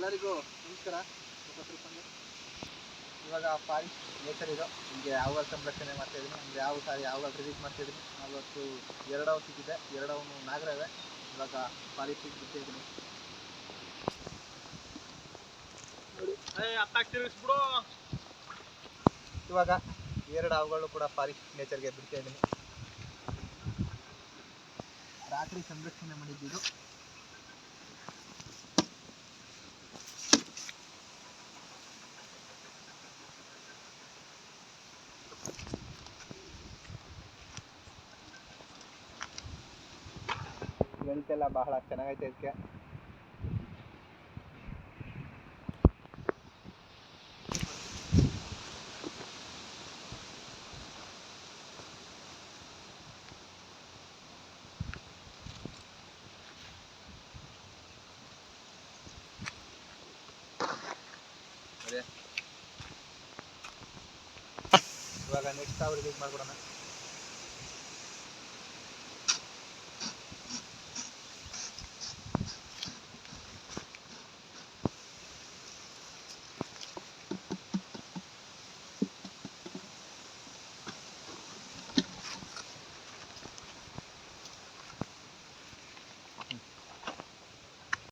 ಎಲ್ಲರಿಗೂ ನಮಸ್ಕಾರ. ಇವಾಗ ಫಾರೆಸ್ಟ್ ನೇಚರ್ ಇದು. ನಿಮಗೆ ಯಾವ ಸಂರಕ್ಷಣೆ ಮಾಡ್ತಾ ಇದ್ದೀನಿ ಅಂದರೆ ಯಾವ ಸಾರಿ ಯಾವಾಗ ರಿಲೀಸ್ ಮಾಡ್ತಾ ಇದ್ದೀನಿ ಅವತ್ತು ಎರಡವು ಸಿಕ್ಕಿದೆ ಎರಡವನು ನಾಗರವೆ ಇವಾಗ ಫಾರೆಸ್ಟಿಗೆ ಬಿಡ್ತಾ ಇದ್ದೀನಿ. ಇವಾಗ ಎರಡು ಹಾವುಗಳು ಕೂಡ ಫಾರೆಸ್ಟ್ ನೇಚರ್ಗೆ ಬಿಡ್ತಾ ಇದ್ದೀನಿ ರಾತ್ರಿ ಸಂರಕ್ಷಣೆ ಮಾಡಿದ್ದು ಹೆಲ್ತ್ ಬಹಳ ಚೆನ್ನಾಗೈತೆ ಇದಕ್ಕೆ. ಇವಾಗ ನೆಕ್ಸ್ಟ್ ಅವ್ರಿಗೆ ಮಾಡ್ಬಿಡೋಣ.